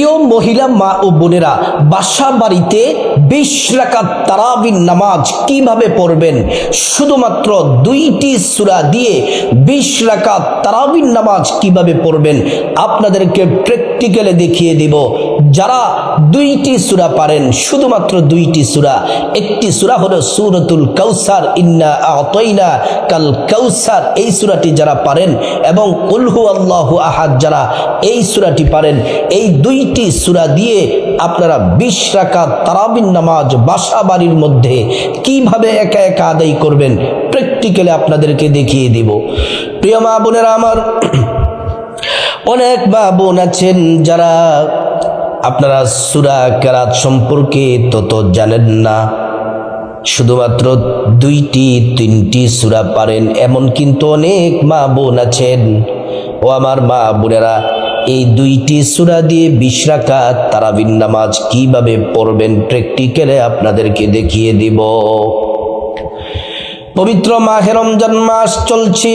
প্রিয় মহিলা মা ও বোনেরা, বাসা বাড়িতে বিশ রাকাত তারাবিন নামাজ কীভাবে পড়বেন? শুধুমাত্র দুইটি সূরা দিয়ে বিশ রাকাত তারাবিন নামাজ কীভাবে পড়বেন? আপনাদেরকে প্র্যাকটিক্যালে দেখিয়ে দিব। যারা দুইটি সুরা পারেন, শুধুমাত্র দুইটি সূরা, একটি সূরা হলো সুরতুল কাউসার, ইন্না আতাইনা কাল কাউসার এই সুরাটি যারা পারেন, এবং উলহু আল্লাহু আহাদ যারা এই সুরাটি পারেন, এই দুইটি সূরা দিয়ে আপনারা বিশ রাকাত তারাবিন নামাজ বাসা বাড়ির মধ্যে কীভাবে একা একা আদায় করবেন প্র্যাকটিক্যালি আপনাদেরকে দেখিয়ে দিব। প্রিয় মা বোনেরা আমার, অনেক মা বোন আছেন যারা আপনারা সুরা কেরাত সম্পর্কে তত জানেন না। শুধুমাত্র দুইটি, তিনটি সুরা পারেন, এমন কিন্তু অনেক মা বোন আছেন। ও আমার মা বোনেরা এই দুইটি সুরা দিয়ে বিশ রাকাত তারাবিন নামাজ কীভাবে পড়বেন প্র্যাকটিক্যালে আপনাদেরকে দেখিয়ে দিব। পবিত্র মাহে রমজান মাস চলছে।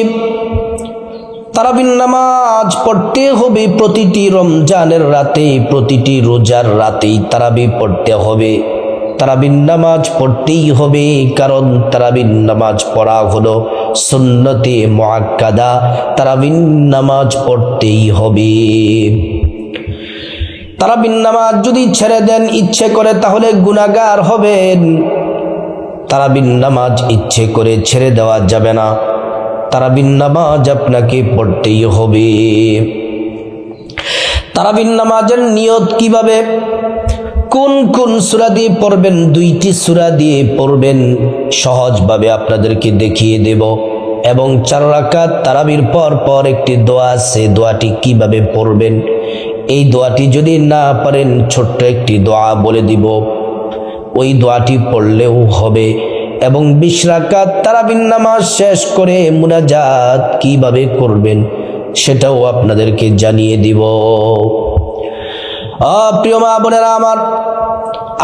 তারাবিন নামাজ পড়তে হবে প্রতিটি রমজানের রাতে, প্রতিটি রোজার রাতেই তারাবি পড়তে হবে। তারাবিন নামাজ পড়তেই হবে, কারণ তারাবিন নামাজ পড়া হলো সুন্নতে মোয়াক্কাদা তারাবিন নামাজ পড়তেই হবে। তারাবিন নামাজ যদি ছেড়ে দেন, ইচ্ছে করে তাহলে গুণাগার হবেন। তারাবিন নামাজ ইচ্ছে করে ছেড়ে দেওয়া যাবে না। তারাবিন নামাজ আপনাকে পড়তেই হবে। তারাবিন নামাজের নিয়ত কীভাবে? কোন কোন সুরা দিয়ে পড়বেন, দুইটি সুরা দিয়ে পড়বেন, সহজভাবে আপনাদেরকে দেখিয়ে দেব। এবং চার রাকাত তারাবির পর পর একটি দোয়া আছে, দোয়াটি কীভাবে পড়বেন? এই দোয়াটি যদি না পারেন, ছোট্ট একটি দোয়া বলে দিব। ওই দোয়াটি পড়লেও হবে। এবং বিশ রাকাত তারাবিন নামাজ শেষ করে মুনাজাত কীভাবে করবেন, সেটাও আপনাদেরকে জানিয়ে দিব। প্রিয় মা বোনেরা আমার,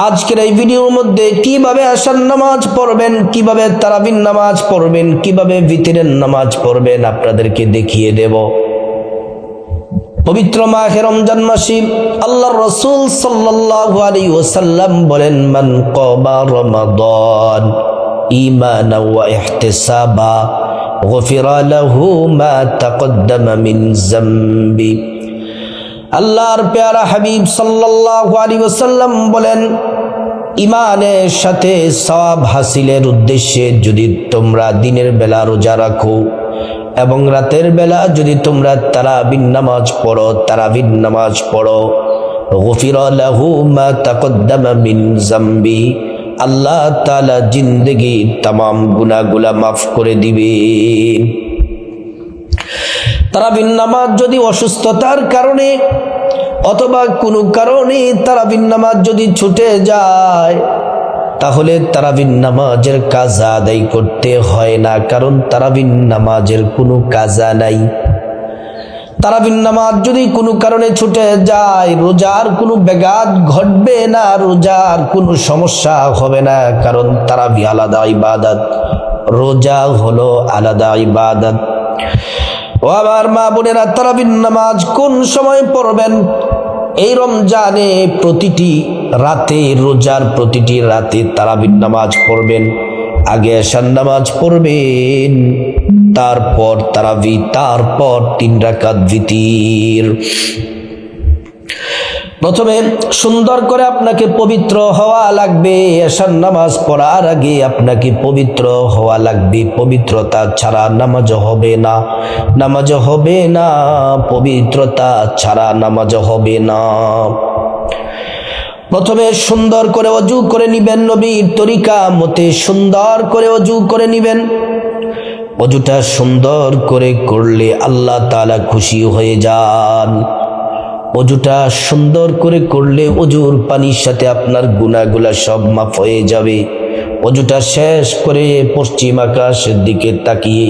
আজকের এই ভিডিওর মধ্যে কীভাবে আসার নামাজ পড়বেন, কীভাবে তারাবিন নামাজ পড়বেন, কীভাবে ভিতরের নামাজ পড়বেন আপনাদেরকে দেখিয়ে দেব। পবিত্র মাহে রমজান মাসি আল্লাহ রসুল সাল্লাল্লাহু আলাইহি বলেন, মান কবা রমাদান, ঈমানা ওয়া ইহতিসাবা, গফিরা লাহু মা তাকদ্দামা মিন আল্লাহর পেয়ারা হাবিব সাল্লাল্লাহু আলাইহি ওয়াসাল্লাম বলেন, ইমানের সাথে সব হাসিলের উদ্দেশ্যে যদি তোমরা দিনের বেলা রোজা রাখো এবং রাতের বেলা যদি তোমরা তারাবিন নামাজ পড়ো তারাবিন নামাজ পড়ো, গফির জামবি আল্লাহ তাআলা জিন্দেগি তামাম গুনাগুলা মাফ করে দিবে। তারাবিন নামাজ যদি অসুস্থতার কারণে অথবা কোনো কারণে তারাবিন নামাজ যদি ছুটে যায়, তাহলে তারাবিন নামাজের কাজা আদায় করতে হয় না, কারণ তারাবিন নামাজের কোনো কাজা নাই। তারাবিন নামাজ যদি কোনো কারণে ছুটে যায়, রোজার কোনো ব্যাঘাত ঘটবে না, রোজার কোনো সমস্যা হবে না, কারণ তারাবি আলাদা ইবাদত। রোজা হলো আলাদা ইবাদত। ও আমার মা বোনেরা তারাবিন নামাজ কোন সময় পড়বেন? এই রমজানে প্রতিটি রাতে, রোজার প্রতিটি রাতে তারাবিন নামাজ পড়বেন। আগে আসার নামাজ পড়বেন, তারপর তারাবি, তারপর তিন রাকাত ভিতির প্রথমে সুন্দর করে আপনাকে পবিত্র হওয়া লাগবে, এশার নামাজ পড়ার আগে আপনাকে পবিত্র হওয়া লাগবে। পবিত্রতা ছাড়া নামাজ হবে না। নামাজ হবে না, পবিত্রতা ছাড়া নামাজ হবে না। প্রথমে সুন্দর করে অজু করে নিবেন নবীর তরিকা মতে, সুন্দর করে অজু করে নিবেন। অজুটা সুন্দর করে করলে আল্লাহ তালা খুশি হয়ে যান। অজুটা সুন্দর করে করলে অজুর পানির সাথে আপনার গুনাগুলা সব মাফ হয়ে যাবে। অজুটা শেষ করে পশ্চিম আকাশের দিকে তাকিয়ে,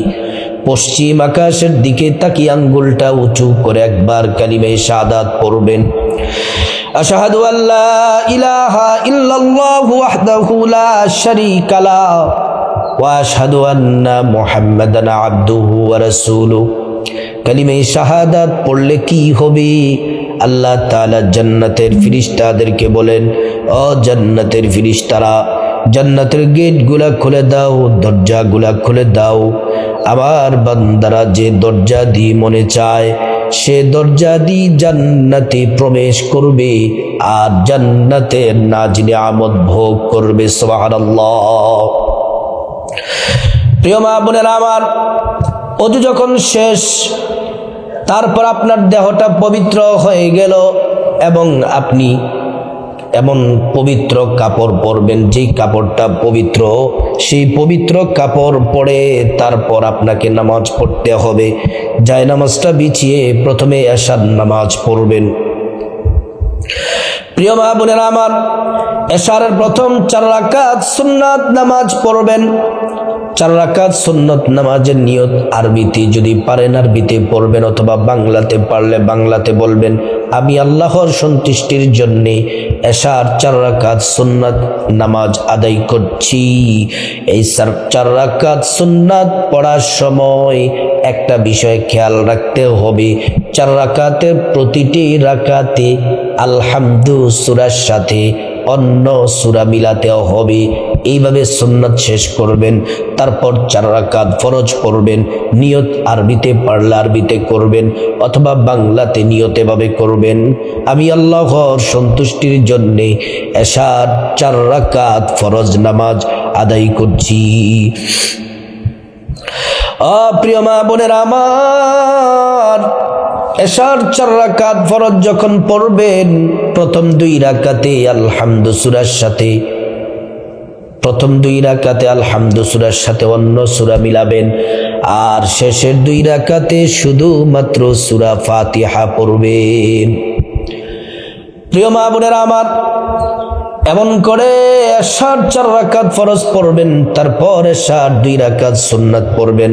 পশ্চিম আকাশের দিকে তাকিয়ে আঙ্গুলটা উঁচু করে একবার কালিমে সাদাত পড়বেন। আশহাদু ইলাহা ইল্লাল্লাহু ওয়াহদাহু লা শারীকা লা ওয়া আশহাদু আন্না মুহাম্মাদান আবদুহু ওয়া কালিমে শাহাদাত পড়লে কি হবে? আল্লাহ তালা জান্নাতের ফিরিস্তাদেরকে বলেন, ও জান্নাতের ফিরিস্তারা, জান্নাতের গেটগুলা খুলে দাও, দরজাগুলা খুলে দাও। আমার বান্দারা যে দরজা দিয়ে মনে চায়, সে দরজা দিয়ে জান্নাতে প্রবেশ করবে আর জান্নাতের নাজিনে আমদ ভোগ করবে। সুবহানাল্লাহ। প্রিয় মা বোনেরা আমার, অজু যখন শেষ তারপর আপনার দেহটা পবিত্র হয়ে গেল এবং আপনি এমন পবিত্র কাপড় পরবেন, যেই কাপড়টা পবিত্র, সেই পবিত্র কাপড় পরে তারপর আপনাকে নামাজ পড়তে হবে। যায় নামাজটা বিছিয়ে প্রথমে এশার নামাজ পড়বেন। প্রিয় মা বোনেরা আমার, এশারের প্রথম চার রাকাত সুন্নাত নামাজ পড়বেন। চার রাকাত সুন্নত নামাজের নিয়ত আরবিতে। যদি পারেন আরবিতে পড়বেন অথবা বাংলাতে পারলে বাংলাতে বলবেন, আমি আল্লাহর সন্তুষ্টির জন্যে এশার চার রাকাত সুন্নাত নামাজ আদায় করছি। এই চার- রাকাত সুন্নাত পড়ার সময় একটা বিষয় খেয়াল রাখতে হবে। চার রাকাতের প্রতিটি রাকাতে আলহামদু সুরার সাথে অন্য সুরা মিলাতে হবে। এইভাবে সুন্নাত শেষ করবেন, তারপর চার রাকাত ফরজ পড়বেন, নিয়ত আরবিতে, পারলে আরবিতে করবেন, অথবা বাংলাতে নিয়তেভাবে করবেন। আমি আল্লাহর সন্তুষ্টির জন্যে এশার চার রাকাত ফরজ নামাজ আদায় করছি। অপ্রিয় মা বোনের আমার, এশার চার রাকাত ফরজ যখন পড়বেন, প্রথম দুই রাকাতে আলহামদু সুরার সাথে প্রথম দুই রাকাতে আলহামদু সুরার সাথে অন্য সুরা মিলাবেন। আর শেষের দুই রাকাতে শুধুমাত্র সুরা ফাতিহা পড়বেন। প্রিয় মা বোনেরা আমার, এমন করে এশার চার রাকাত ফরজ পড়বেন, তারপর এশার দুই রাকাত সুন্নাত পড়বেন।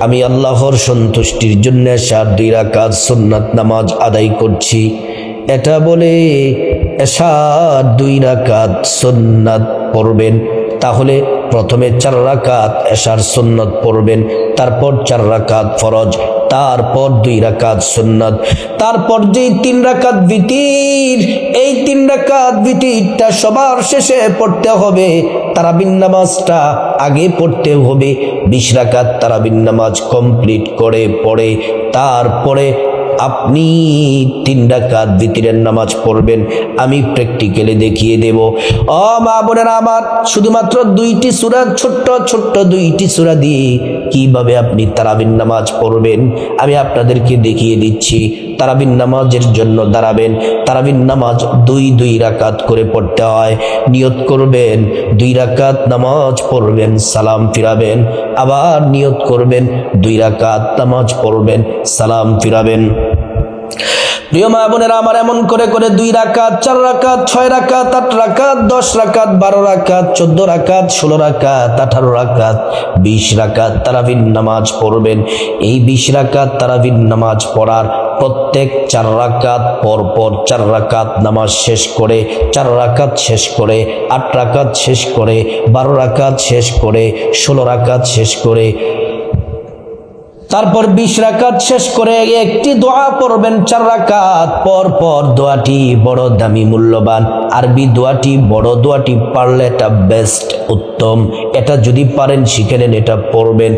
আমি আল্লাহর সন্তুষ্টির জন্য এশার দুই রাকাত সুন্নাত নামাজ আদায় করছি। এটা বলে এশার দুই রাকাত সুন্নাত পড়বেন। তাহলে প্রথমে চার রাকাত এশার সুন্নত পড়বেন, তারপর চার রাকাত ফরজ, তারপর দুই রাকাত সুন্নত, তারপর যে তিন রাকাত বিতির এই তিন রাকাত বিতিরটা সবার শেষে পড়তে হবে, তারাবিন নামাজটা আগে পড়তে হবে। বিশ রাকাত তারাবিন নামাজ কমপ্লিট করে পড়ে, তারপরে আপনি তিন রাকাত বিতিরের নামাজ পড়বেন, আমি প্র্যাকটিক্যালি দেখিয়ে দেব। ও মা বোনেরা আমার, শুধুমাত্র দুইটি সূরা, ছোট্ট ছোট্ট দুইটি সূরা দিয়ে কীভাবে আপনি তারাবিন নামাজ পড়বেন, আমি আপনাদেরকে দেখিয়ে দিচ্ছি। তারাবিন নামাজের জন্য দাঁড়াবেন, তারাবিন নামাজ দুই দুই রাকাত করে পড়তে হয়। নিয়ত করবেন, দুই রাকাত নামাজ পড়বেন, সালাম ফিরাবেন। আবার নিয়ত করবেন, দুই রাকাত নামাজ পড়বেন, সালাম ফিরাবেন। প্রিয় মা বোনেরা, আমার এমন করে করে দুই রাকাত, চার রাকাত, ছয় রাকাত, আট রাকাত, দশ রাকাত, বারো রাকাত, চোদ্দ রাকাত, ষোলো রাকাত, আঠারো রাকাত, বিশ রাকাত তারাবিন নামাজ পড়বেন। এই বিশ রাকাত তারাবিন নামাজ পড়ার প্রত্যেক চার রাকাত পর পর চার রাকাত নামাজ শেষ করে, চার রাকাত শেষ করে, আট রাকাত শেষ করে, বারো রাকাত শেষ করে, ষোলো রাকাত শেষ করে তারপর বিশ রাকাত শেষ করে একটি দোয়া পড়বেন, চার রাকাত পর পর দোয়াটি বড় দামি, মূল্যবান। আরবি দোয়াটি, বড় দোয়াটি পারলে এটা বেস্ট উত্তম। এটা যদি পারেন, শিখে নেন, এটা পড়বেন।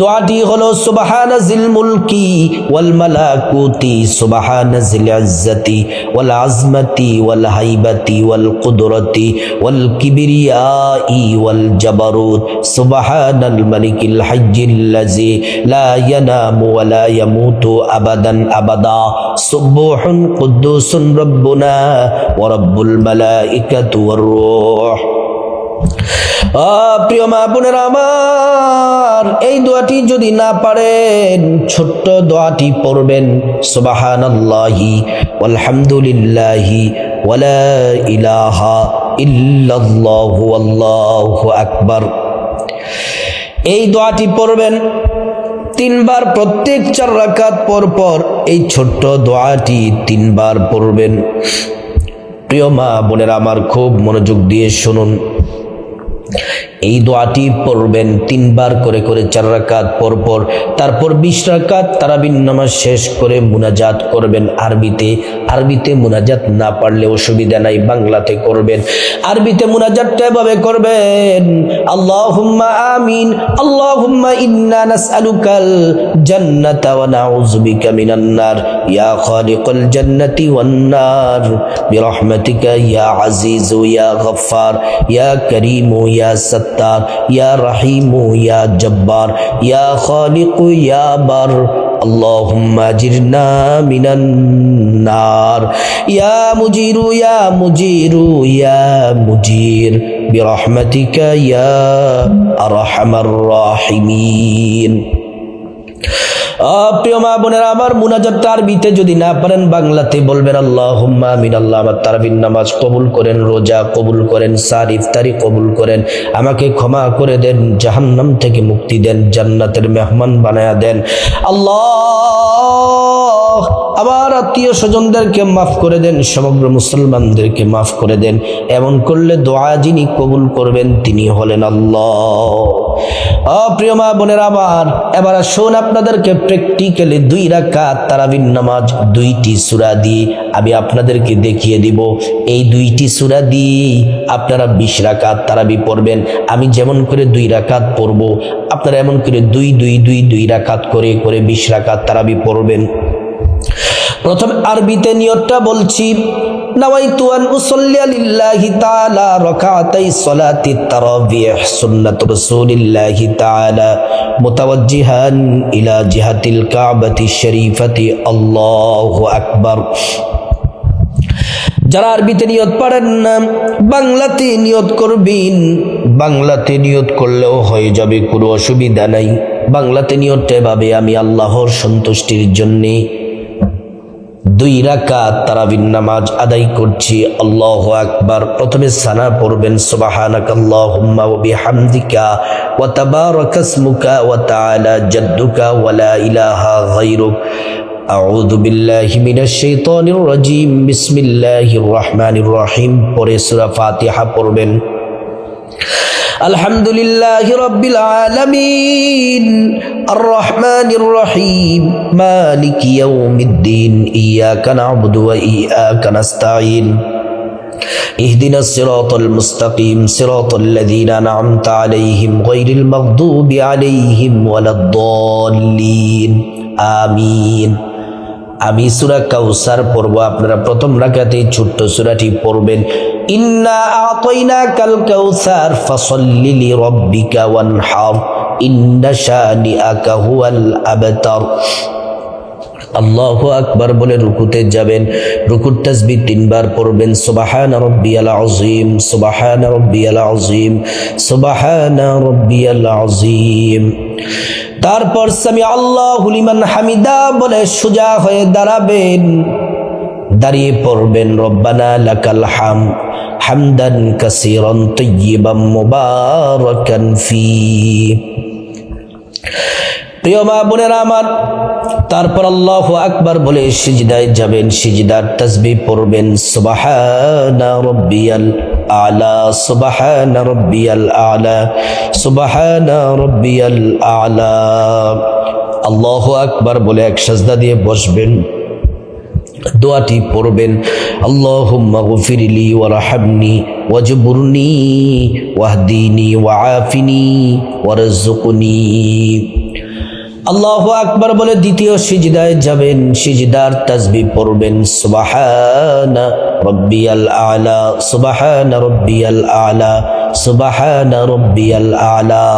দোয়াটি হলো, সুবাহান জিল মুলকি ওয়াল মালাকুতি, সুবাহান জিল ইজ্জতি ওয়াল আজমতি ওয়াল হাইবাতি ওয়াল কুদরতি ওয়াল কিবরিয়াই ওয়াল জাবারুত। সুবহানাল মালিকিল হাজ্জিল্লাজি লা ينام ولا يموت أبدا أبدا سبوح قدوس ربنا ورب الملائكة والروح আহ, প্রিয় মা বোনের আমার এই দোয়াটি যদি না পারেন ছোট্ট দোয়াটি পড়বেন সুবাহান আল্লাহি আলহামদুলিল্লাহি ওয়ালা ইলাহা ইল্লাল্লাহু আল্লাহু আকবার এই দোয়াটি পড়বেন তিনবার প্রত্যেক চার রাকাত পর পর এই ছোট্ট দোয়াটি তিনবার পড়বেন। প্রিয় মা বোনেরা, আমার খুব মনোযোগ দিয়ে শুনুন। এই দোয়াটি পড়বেন তিনবার করে করে চার রাকাত পর পর, তারপর বিশ রাকাত তারাবিন নামাজ শেষ করে মুনাজাত করবেন। আরবিতে আরবিতে মুনাজাত না পারলে অসুবিধা নাই, বাংলাতে করবেন। আরবিতে মুনাজাতটা এভাবে করবেন, আল্লাহুম্মা আমিন, আল্লাহুম্মা ইন্না নাসআলুকাল জান্নাতা ওয়া নাউযু বিকা মিনান নার, ইয়া খালিকাল জান্নাতি ওয়ান নার, বিরহমাতিকা ইয়া আজিজ ইয়া গফফার, ইয়া করিম ইয়া সত্তার ইয়া রহিম ইয়া জব্বার ইয়া খালিক ইয়া বার اللهم اجرنا من النار يا مجير يا مجير يا مجير برحمتك يا ارحم الراحمين আহ, প্রিয় মা বোনেরা, আমার মুনাজাত তারবিতে যদি না পারেন, বাংলাতে বলবেন আল্লাহ আমিন, আল্লাহ আমার তারাবিন নামাজ কবুল করেন, রোজা কবুল করেন, সার ইফতারি কবুল করেন, আমাকে ক্ষমা করে দেন, জাহান্নাম থেকে মুক্তি দেন, জান্নাতের মেহমান বানায়া দেন। আল্লাহ আমার আত্মীয় স্বজনদেরকে মাফ করে দেন, সমগ্র মুসলমানদেরকে মাফ করে দেন। এমন করলে দোয়া যিনি কবুল করবেন তিনি হলেন আল্লাহ। অপ্রিয় মা বোনের আমার, এবার শোন আপনাদেরকে প্র্যাকটিক্যালি দুই রাকাত তারাবিন নামাজ দুইটি সূরা দিয়ে আমি আপনাদেরকে দেখিয়ে দিব। এই দুইটি সূরা দিয়ে আপনারা বিশ রাকাত তারাবি পড়বেন। আমি যেমন করে দুই রাকাত পড়ব, আপনারা এমন করে দুই দুই দুই দুই রাকাত করে করে বিশ রাকাত তারাবি পড়বেন। প্রথম আরবিতে নিয়তটা বলছি ইলা কাবাতি যারা আরবিতে নিয়ত পারেন না, বাংলাতে নিয়ত করবেন। বাংলাতে নিয়ত করলেও হয়ে যাবে কোনো অসুবিধা নাই। বাংলাতে নিয়তটা এভাবে আমি আল্লাহর সন্তুষ্টির জন্যে দুই রাকাত তারাবিন নামাজ আদায় করছি, আল্লাহ আকবার। প্রথমে সানা পড়বেন সুবহানাক আল্লাহুম্মা ওয়া বিহামদিকা ওয়া তাবারাকা ইসমুকা ওয়া তাআলা জাদ্দুকা ওয়া লা ইলাহা গায়রুক। আউযু বিল্লাহি মিনাশ শাইতানির রাজীম। বিসমিল্লাহির রহমানির রহিম। পরে সূরা ফাতিহা পড়বেন। الحمد لله رب العالمين الرحمن الرحيم مالك يوم الدين إياك نعبد وإياك نستعين اهدنا الصراط المستقيم صراط الذين أنعمت عليهم غير المغضوب عليهم ولا الضالين آمين আমি সুরা কাউসার পড়ব, আপনারা প্রথম রাকাতে ছোট্ট সুরাটি পড়বেন। ইন্না আতাইনা কাল কাউসার, ফাসাল্লি লিরাব্বিকা ওয়ানহার, ইন্না শানিআকা হুয়াল আবতার। আল্লাহু আকবার বলে রুকুতে যাবেন। রুকুর তাসবি তিনবার পড়বেন। সুবাহান রব্বিয়াল আযীম, সুবাহান রব্বিয়াল আযীম, সুবাহান রব্বিয়াল আযীম। তারপর সামি আল্লাহু লিমান হামিদা বলে সোজা হয়ে দাঁড়াবেন। দাঁড়িয়ে পড়বেন। রব্বানা লাকাল হাম, হামদান কাসীরান তাইয়িবান মুবারাকান ফি। প্রিয় মা বোনেরা আমার তারপর আল্লাহ আকবার বলে, সিজদায় যাবেন, সিজদার তসবি পড়বেন। সুবাহানা রব্বিয়াল আলা, সুবাহানা রব্বিয়াল আলা, সুবাহানা রব্বিয়াল আলা। আল্লাহ আকবার বলে এক সাজদা দিয়ে বসবেন, দোয়াটি পড়বেন। আল্লাহুম্মা গফিরলি ওয়ারহামনি ওয়াজবুরনি ওয়াহদিনি ওয়াআফিনি ওয়ারজুকনি আল্লাহ আকবার বলে দ্বিতীয় সিজদায় যাবেন। সিজদার তাসবি পড়বেন, সুবাহানা রব্বিয়াল আলা, সুবাহানা রব্বিয়াল আলা, সুবাহানা রব্বিয়াল আলা।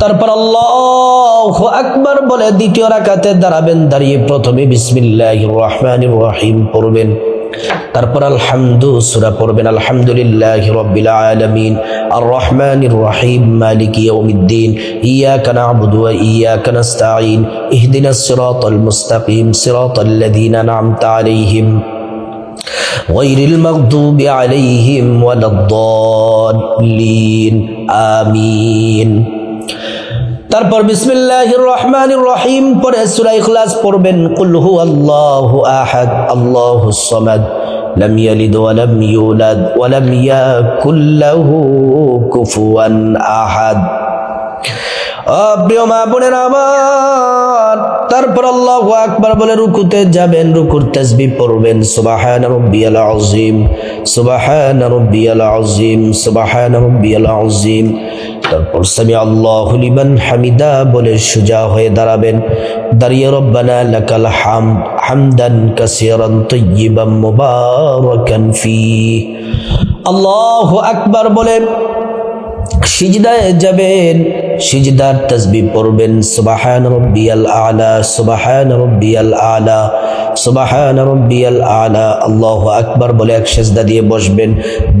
তারপর আল্লাহ আকবার বলে দ্বিতীয় রাকাতে দাঁড়াবেন, দাঁড়িয়ে প্রথমে বিসমিল্লাহির রহমানির রহিম পড়বেন। তারপর আলহামদু সূরা পড়বেন আলহামদুলিল্লাহি রাব্বিল আলামিন আর রহমানির রহিম মালিক ইয়াউমিদ্দিন ইয়াকা না'বুদু ওয়া ইয়াকা নাস্তাঈন ইহদিনাস সিরাতাল মুস্তাকিম সিরাতাল লাযীনা আন'আমতা আলাইহিম غير المغضوب عليهم ولا الضالين آمين তারপর বিসমিল্লাহির রহমানির রহিম, পরে সূরা ইখলাস পড়বেন, কুল আল্লাহ আল্লাহু আহাদ আল্লাহুস সামাদ, লাম ইয়ালিদ ওয়া লাম ইউলাদ, ওয়া লাম ইয়াকুল লাহু কুফুয়ান আহাদ। প্রিয় মা বোনের আমার, তারপর আল্লাহ আকবার বলে রুকুতে যাবেন, রুকুর তাসবি পড়বেন, সুবাহান রব্বিয়াল আজিম সুবাহান রব্বিয়াল আজিম সুবাহান রব্বিয়াল আজিম তারপর সামি আল্লাহু লিমান হামিদা বলে সুজা হয়ে দাঁড়াবেন। দাঁড়িয়ে রব্বানা লাকাল হামদ হামদান কাসীরান তাইয়িবান মুবারাকান ফি আল্লাহু আকবার বলে সিজদায় যাবেন। সিজদার তসবি পড়বেন। সুবাহান রব্বিয়াল আলা, সুবাহান রব্বিয়াল আলা। সুবাহান রব্বিয়াল আলা, আল্লাহু আকবার বলে এক সেজদা দিয়ে বসবেন।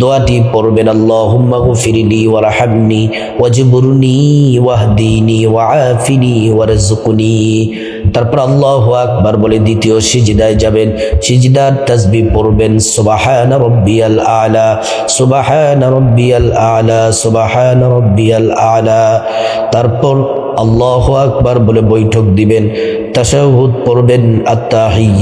দোয়াটি পড়বেন, আল্লাহুম্মা গফিরলি ওয়ারহামনি ওয়াজবুরনি ওয়াহদিনি ওয়াআফিনি ওয়ারজুকনি তারপর আল্লাহু আকবার বলে দ্বিতীয় সিজদায় যাবেন। সিজদার তসবি পড়বেন, সুবাহান রব্বিয়াল আলা, সুবাহান রব্বিয়াল আলা, সুবাহান রব্বিয়াল আলা। তারপর আল্লাহ আকবার বলে বৈঠক দিবেন। তাশাহুদ পড়বেন আত্তাহিয়াতু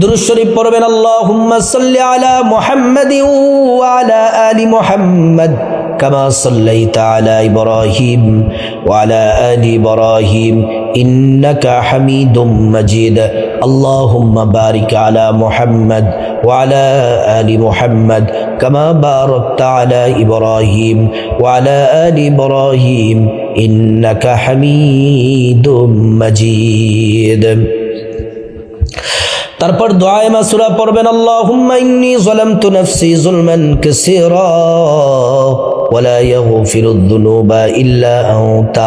দুরুদ শরীফ পড়বেন আল্লাহুম্মা সাল্লি আলা মুহাম্মাদিন ওয়া আলা আলি মুহাম্মাদ كما صليت على إبراهيم وعلى آل إبراهيم إنك حميد مجيد اللهم بارك على محمد وعلى آل محمد كما باركت على إبراهيم وعلى آل إبراهيم إنك حميد مجيد তারপর দোয়ায় মাসুরা পড়বেন আল্লাহুম্মা ইন্নী যালামতু নাফসি যুলমান কাসীরা ولا يغفر الذنوب إلا أنت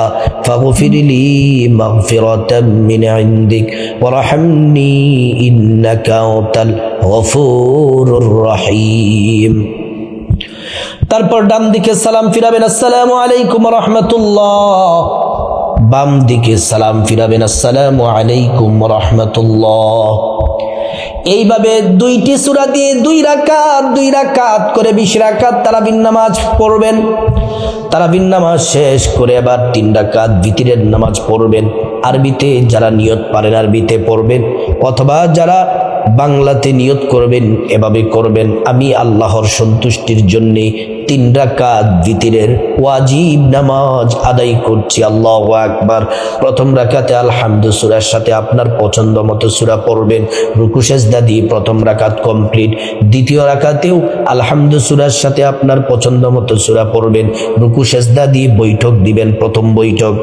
فاغفر لي مغفرة من عندك وارحمني إنك أنت الغفور الرحيم তারপর ডান দিকে সালাম ফিরাবেন আসসালামু আলাইকুম রহমতুল্লাহ বাম দিকে সালাম ফিরাবেন আসসালামু আলাইকুম রহমতুল্লাহ এইভাবে দুইটি সুরা দিয়ে দুই রাকাত দুই রাকাত করে বিশ রাকাত তারাবিন নামাজ পড়বেন। তারাবিন নামাজ শেষ করে আবার তিন রাকাত ভিতরের নামাজ পড়বেন। আরবিতে যারা নিয়ত পারেন আরবিতে পড়বেন। অথবা যারা বাংলাতে নিয়ত করবেন, এভাবে করবেন। আমি আল্লাহর সন্তুষ্টির জন্যে তিন রাকাত ভিতরের ওয়াজিব নামাজ আদায় করছি, আল্লাহ আকবার। প্রথম রাকাতে আলহামদু, সুরার সাথে আপনার পছন্দ মতো সুরা পড়বেন। রুকু, সেজদা দিয়ে প্রথম রাকাত কমপ্লিট। দ্বিতীয় রাকাতেও আলহামদু, সুরার সাথে আপনার পছন্দ মতো সুরা পড়বেন। রুকু, সেজদা দিয়ে বৈঠক দিবেন, প্রথম বৈঠক।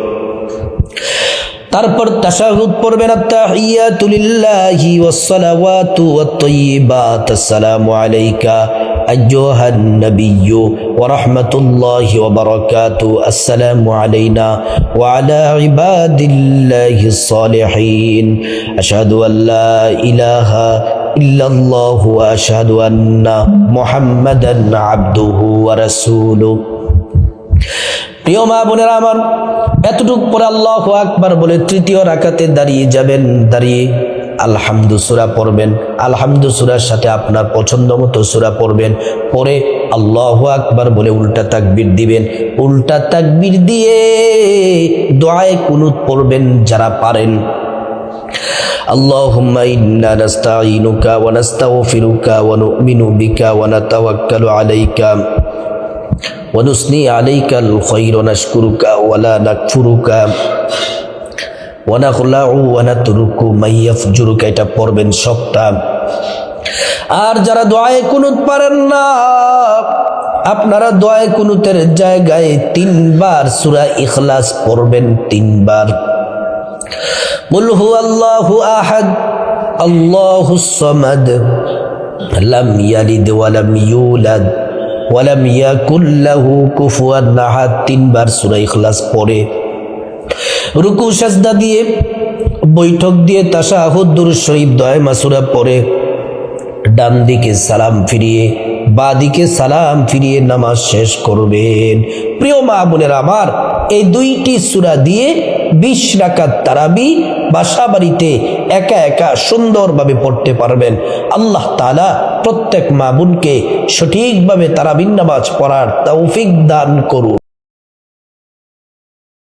তারপর তাশাহুদ পড়বেন, আত্তাহিয়াতু লিল্লাহি ওয়াসসালাওয়াতু ওয়াত-তাইয়্যিবাত আসসালামু আলাইকা আইয়ুহান নাবিয়্যু ওয়া রাহমাতুল্লাহি ওয়া বারাকাতুহু আসসালামু আলাইনা ওয়া আলা ইবাদিল্লাহিস সালিহিন আশহাদু আন লা ইলাহা ইল্লাল্লাহু ওয়া আশহাদু আন্না মুহাম্মাদান আবদুহু ওয়া রাসূলুহু। প্রিয় মা বোনেরা আমার এতটুক পরে আল্লাহ আকবার বলে তৃতীয় রাকাতে দাঁড়িয়ে যাবেন দাঁড়িয়ে আলহামদু সুরা পড়বেন আলহামদু সুরার সাথে আপনার পছন্দ মতো সুরা পড়বেন পরে আল্লাহ আকবার বলে উল্টা তাকবির দিবেন উল্টা তাকবির দিয়ে দোয়ায় কুনুত পড়বেন যারা পারেন اللهم إنا نستعينك ونستغفرك ونؤمن بك ونتوكل عليك ونثني عليك الخير نشكرك ولا نكفرك ونخلع ونترك من يفجرك এটা পড়বেন সবটা আর যারা দোয়ায় কুনুত পারেন না আপনারা দোয়ায় কুনুতের জায়গায় তিনবার সূরা ইখলাস পড়বেন তিনবার قل هو الله أحد الله الصمد لم يلد ولم يولد ওয়ালাম ইয়াকুল্লাহু কুফুয়ান নাহাদ তিনবার সূরা ইখলাস পড়ে। রুকু, সাজদা দিয়ে, বৈঠক দিয়ে তাশাহুদ, দুরূদ শরীফ দয় মাসুরা পড়ে। ডান দিকে সালাম ফিরিয়ে, বাদিকে সালাম ফিরিয়ে নামাজ শেষ করবেন। প্রিয় মা বোনের, আমার এই দুইটি সূরা দিয়ে বিশ রাকাত তারাবি বাসা বাড়িতে একা একা সুন্দরভাবে পড়তে পারবেন। আল্লাহ তাআলা প্রত্যেক মা বোনকে সঠিকভাবে তারাবিন নামাজ পড়ার তৌফিক দান করুন।